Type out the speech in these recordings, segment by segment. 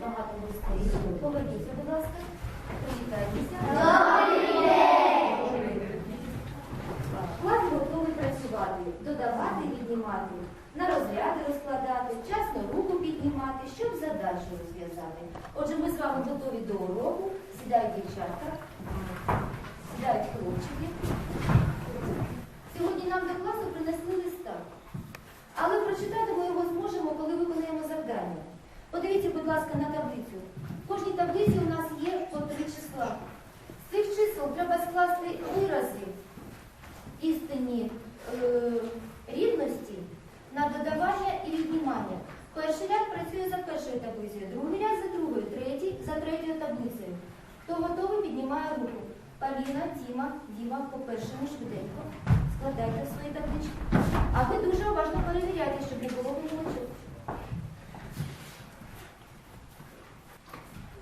багато гостей. Поверніться, будь ласка. Привітайтеся. Клас готовий працювати, додавати, віднімати, на розряди розкладати, вчасно руку піднімати, щоб задачу розв'язати. Отже, ми з вами готові до уроку. Сідають дівчатка, сідають хлопчики. Сьогодні нам до класу принесли листа. Але прочитати ми його зможемо, коли виконаємо завдання. Подивіться, будь ласка, на таблицю. В кожній таблиці у нас є по три числа. З цих чисел треба скласти вирази істинні е, рівності на додавання і віднімання. Перший ряд працює за першою таблицею, другий ряд за другою, третій за третьою таблицею. Хто готовий, піднімає руку. Поліна, Діма, Діма, по-першому швиденько. Складайте свої таблички. А ви дуже уважно перевіряйте, щоб не було помилочок.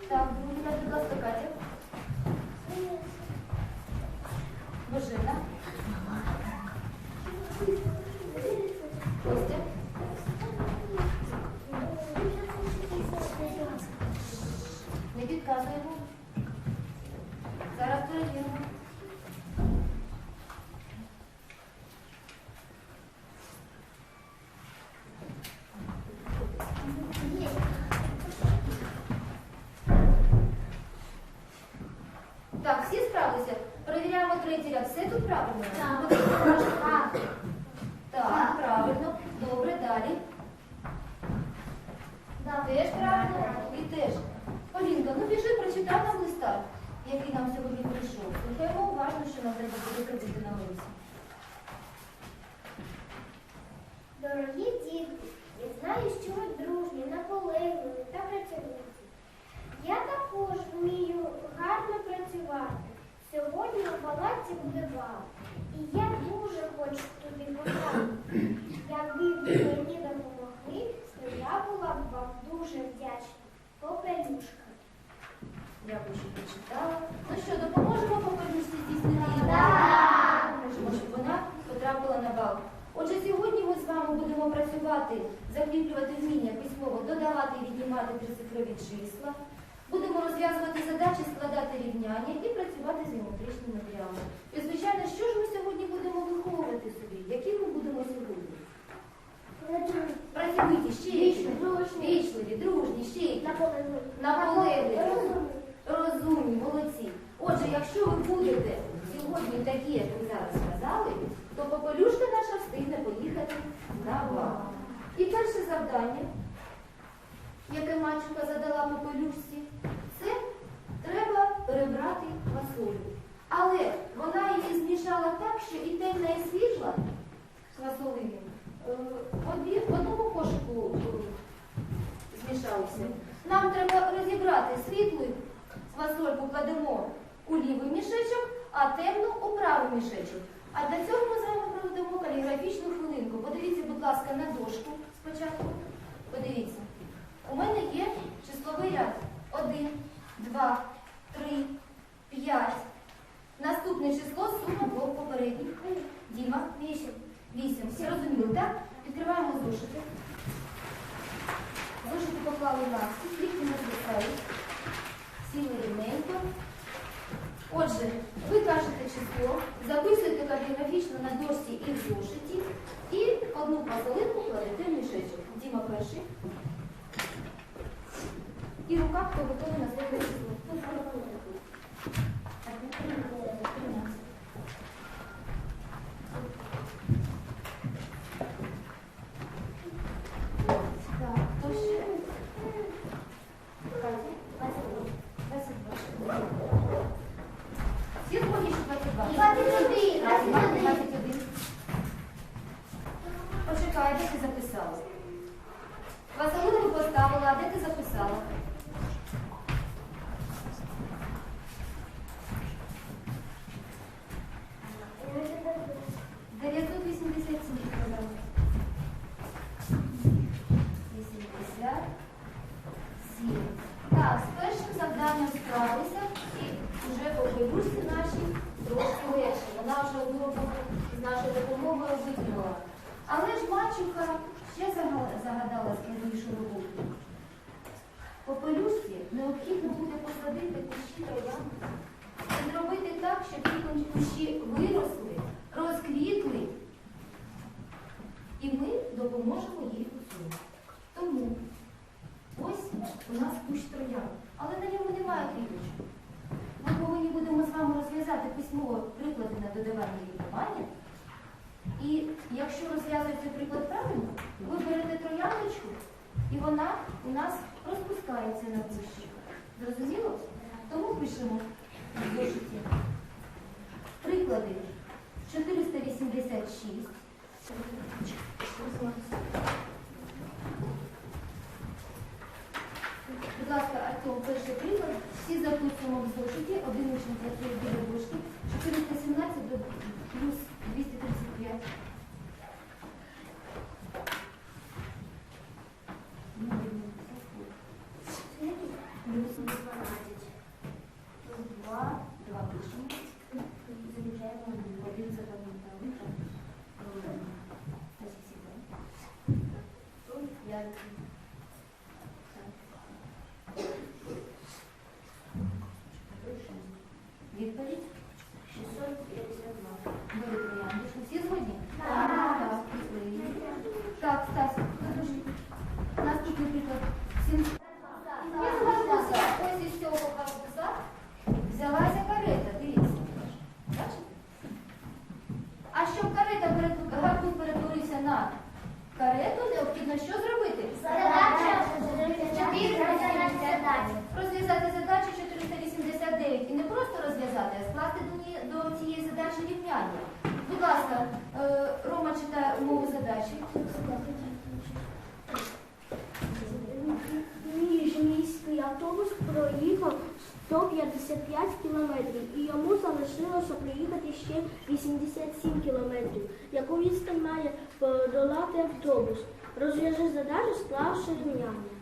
Так, другий ряд, будь ласка, Катя. Божена. Костя. Не підказуємо. Зараз перевіримо. Так, всі справилися? Перевіряємо третій ряд. Все тут правильно? Так. Так. Так, правильно. Добре, далі. Теж правильно? І теж. Полінка, ну біжи, прочитай нам листа, який нам сьогодні прийшов. Слухаємо уважно, що нам треба буде на уроці. Дорогі діти, я знаю, що ви дружні, наполегливі та працьовиті. Я також вмію гарно працювати. Сьогодні у палаці буде бал. І я дуже хочу туди потрапити. Якби ви мені допомогли, то я була б вам дуже вдячна. Попелюшка. Дякую, що прочитала. Ну що, допоможемо попернусі здійснити її? Так. Щоб вона потрапила на бал. Отже, сьогодні ми з вами будемо працювати, закріплювати вміння письмово, додавати і віднімати трицифрові числа. Будемо розв'язувати задачі, складати рівняння і працювати з геометричним матеріалом. І, звичайно, що ж ми сьогодні будемо виховувати собі? Які ми будемо сьогодні? Працюйте ще? Дружні. вічливі, дружні, ще які? Наполегливі. Розумні. Молодці. Отже, якщо ви будете сьогодні такі, як ви зараз сказали, то попелюшка наша встигне поїхати на бал. І перше завдання, яке мальчика задала попелюшці, це треба перебрати фасолю. Але вона її змішала так, що і темна, і світла фасолини е, в одному кошику е, змішалися. Нам треба розібрати світлу фасольку кладемо у лівий мішечок, а темну у правий мішечок. А для цього ми з вами проведемо каліграфічну хвилинку. Подивіться, будь ласка, на дошку спочатку. Подивіться. У мене є числовий ряд. Один, два, три, п'ять. Наступне число сума двох попередніх. Діма, вісім. Вісім. Всі розуміли, так? Відкриваємо зошити. Зошити поклали на стіл, лікті не звисають. Сіли рівненько. Отже, ви кажете число, записуєте каліграфічно на дошці і в зошиті, і одну пазолинку кладете в мішечок. Діма перший. І рука, хто готовий на своє число. Хто саме готовий? Тринадцять. Так, хто ще? Катя? 22. Всі згодні, що 22? 21. 21. Почекай, де ти записала? Василину поставила, а де ти записала? Але ж мачуха ще загадала складнішу роботу. кущі троянд. І зробити так, щоб ці кущі виросли, розквітли, і ми допоможемо їй у цьому. Тому ось у нас кущ троянд, але на ньому немає квіточок. Ми повинні будемо з вами розв'язати письмово приклади на додавання віднімання. І якщо розв'язується приклад правильно, ви берете трояндочку, і вона у нас розпускається на вищі. Зрозуміло? Тому пишемо в зошиті. Приклади 486. Будь ласка, Артем, перший приклад. Всі записуємо в зошиті. Один учень працює біля дошки. 417 до плюс 235. Плюс 12. Плюс 2. 2 пишемо. Заміжаємо один. Один запам'ятали. Так. Спасибо. Я Відповідь? 652. Бери трояндочку. Всі згодні? Так. пішли. Так, Стас, покажи. Наступний приклад. Сім- Із гарбуза. Ось із цього гарбуза взялася карета. Дивіться. Бачите? А щоб карета перет- гарбуз перетворився на карету, необхідно що зробити? Розв'язати задачу 489 і не просто розв'язати, а скласти до, цієї задачі рівняння. Будь ласка, е, Рома читає умову задачі. Міжміський автобус проїхав 155 кілометрів і йому залишилося проїхати ще 87 кілометрів. Яку відстань має подолати автобус? Розв'яжи задачу, склавши рівняння.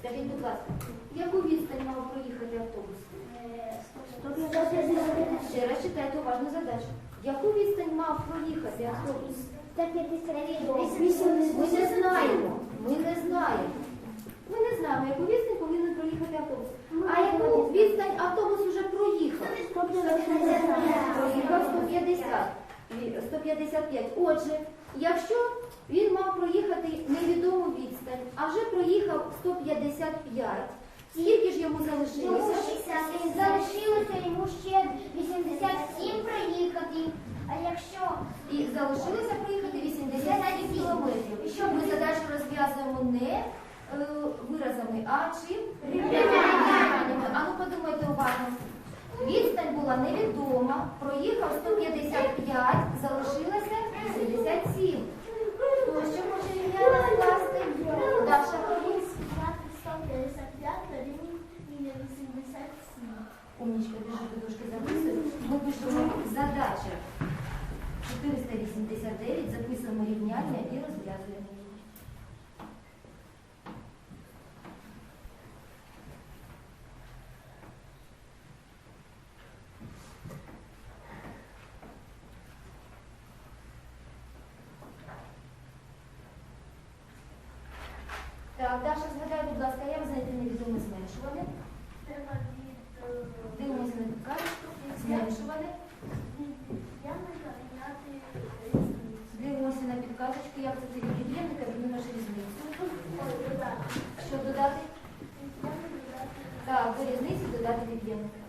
Скажіть, будь ласка, яку відстань мав проїхати автобус? 155 Ще раз читайте уважно задачу. Яку відстань мав проїхати автобус? Ми не знаємо. Ми не знаємо. Ми не знаємо, яку відстань повинен проїхати автобус. А яку відстань автобус вже проїхав? Проїхав 150. 155. Отже, якщо він мав проїхати невідому відстань, вже проїхав 155, скільки ж йому залишилося? Залишилося йому ще 87 проїхати. А якщо І залишилося проїхати 87 кілометрів. Що ми задачу розв'язуємо не е, виразами, а чим? Рівняннями. А ну подумайте уважно. Відстань була невідома, проїхав 155, залишилося 87. Хто ще може рівняння скласти? Даша. 155 дорівнює 87. Умнічка, біжи до дошки записуй. Ми пишемо задача 489, записуємо рівняння і розв'язуємо її. Так, Даша, згадай, будь ласка, як знайти невідоме зменшуване? Треба від Дивимося на підказку. Зменшуване. відняти. Дивимося на підказочку, як це від від'ємника віднімеш різницю. Що додати? Додати. Так, до різниці додати від'ємника.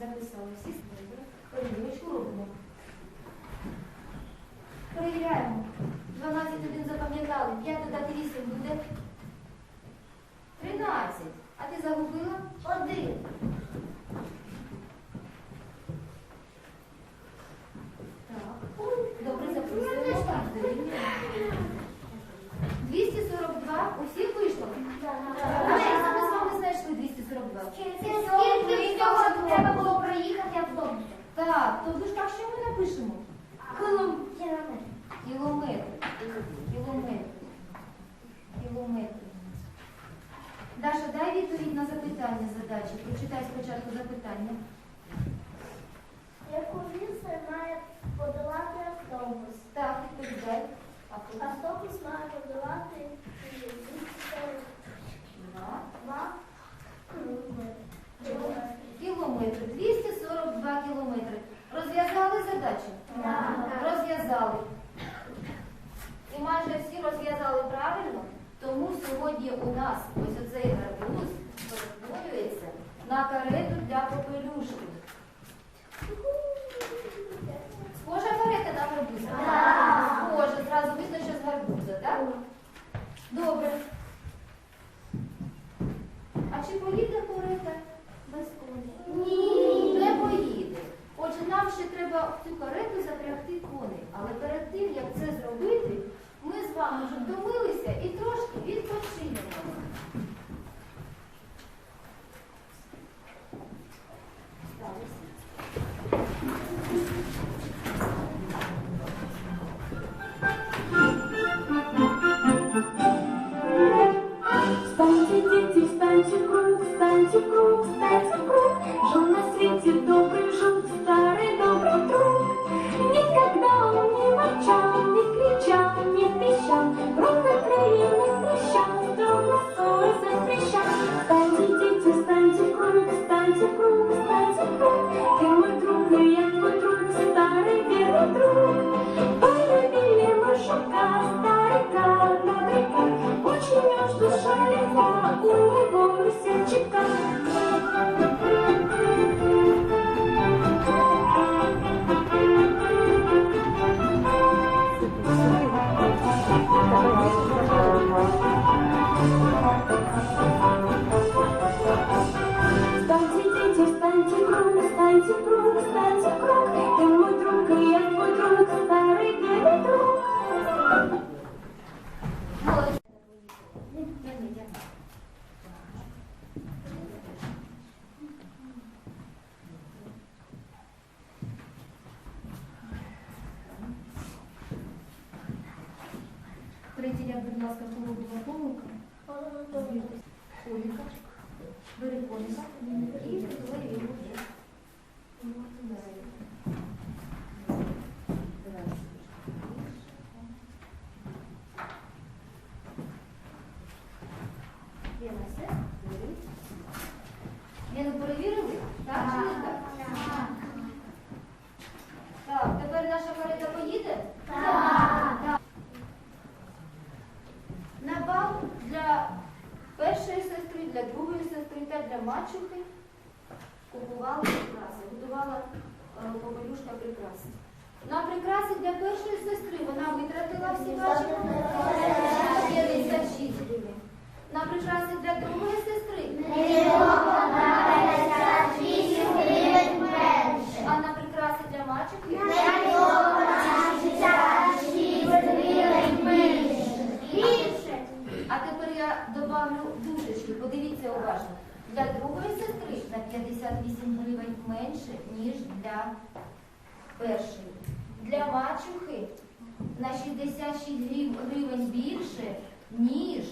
Записали всі слова. Перевірочку робимо. Перевіряємо. 12 один запам'ятали. 5 додати 8 буде 13. А ти загубила? Один. Так. Добре, записуємо. 242. У всіх вийшло? Ми з вами знайшли 242? скільки всього треба було проїхати автобусом? Так, то ж так, що ми напишемо? Кілометр. запитання. Яку місце має подолати автобус? Так, відповідай. Автобус має подолати два кілометри. 242 кілометри. Розв'язали задачу? Так. Розв'язали. І майже всі розв'язали правильно, тому сьогодні у нас ось оцей гарбуз на карету для попелюшки. Схожа карета на гарбуза? Схожа, зразу видно, що з гарбуза, так? Добре. А чи поїде карета без коней? Ні. Не поїде. Отже, нам ще треба в цю карету запрягти коней. Але перед тим, як це зробити, ми з вами вже втомилися ласка, кого була помилка? Коміка. Бери коміка і прикладай його вже. Бери. Лену перевірили? Так? Так, тепер наша карета поїде? Так. На бал для першої сестри, для другої сестри та для мачухи купувала прикраси, готувала побалюшка попелюшка прикраси. На прикраси для першої сестри вона витратила всі ваші 56 гривень. На прикраси для другої сестри а на прикраси для мачухи А тепер я добавлю дужечки. Подивіться уважно. Для другої сестри на 58 гривень менше, ніж для першої. Для мачухи на 66 грив- гривень більше, ніж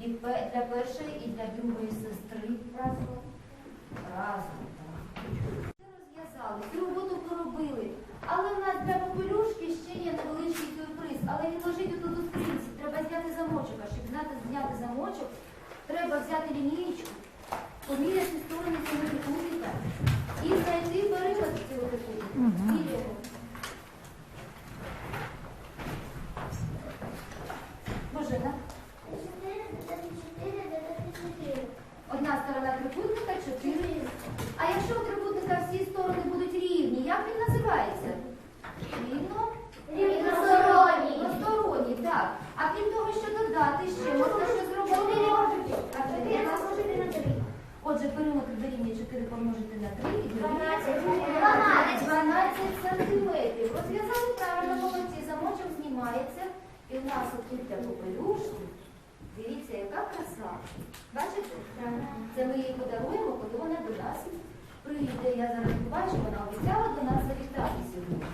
і першої і для другої сестри. Разом. Разом. так. Розв'язали, цю роботу поробили. Але в нас для попелюшки ще є невеличкий сюрприз. Але він лежить тут у скринці. Треба зняти замочок. А щоб зняти замочок, треба взяти лінієчку, поміряти сторони цього трикутника і знайти периметр цього трикутника. Міряємо. Божена, одна сторона трикутника, чотири. А якщо у трикутника всі сторони будуть рівні, як він називається? Рівно? Рівносторонній. Рівносторонній, так. А крім того, що додати ще можна що зробити? А чотири помножити на три. Отже, периметр дорівнює 4 помножити на 3 і дорівнює 12. 12 сантиметрів. Розв'язали правильно молодці, замочок знімається. І в нас отут для попелюшки. Дивіться, яка краса. Бачите? Це ми їй подаруємо, коли вона до нас прийде. Я зараз побачу, вона обіцяла до нас завітати сьогодні.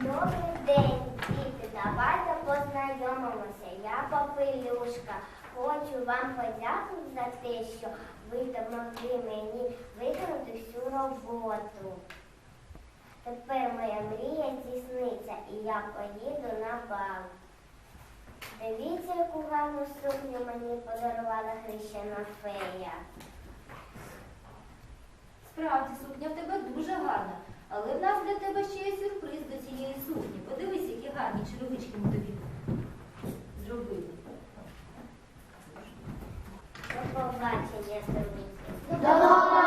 Добрий день, діти, давайте познайомимося. Я Попелюшка. Хочу вам подякувати за те, що ви допомогли мені виконати всю роботу. Тепер моя мрія здійсниться і я поїду на бал. Дивіться, яку гарну сукню мені подарувала хрещена фея. Справді, сукня в тебе дуже гарна, але в нас для тебе ще є сюрприз до цієї сукні. Подивись, які гарні черевички ми тобі зробили. До побачення, сумніки.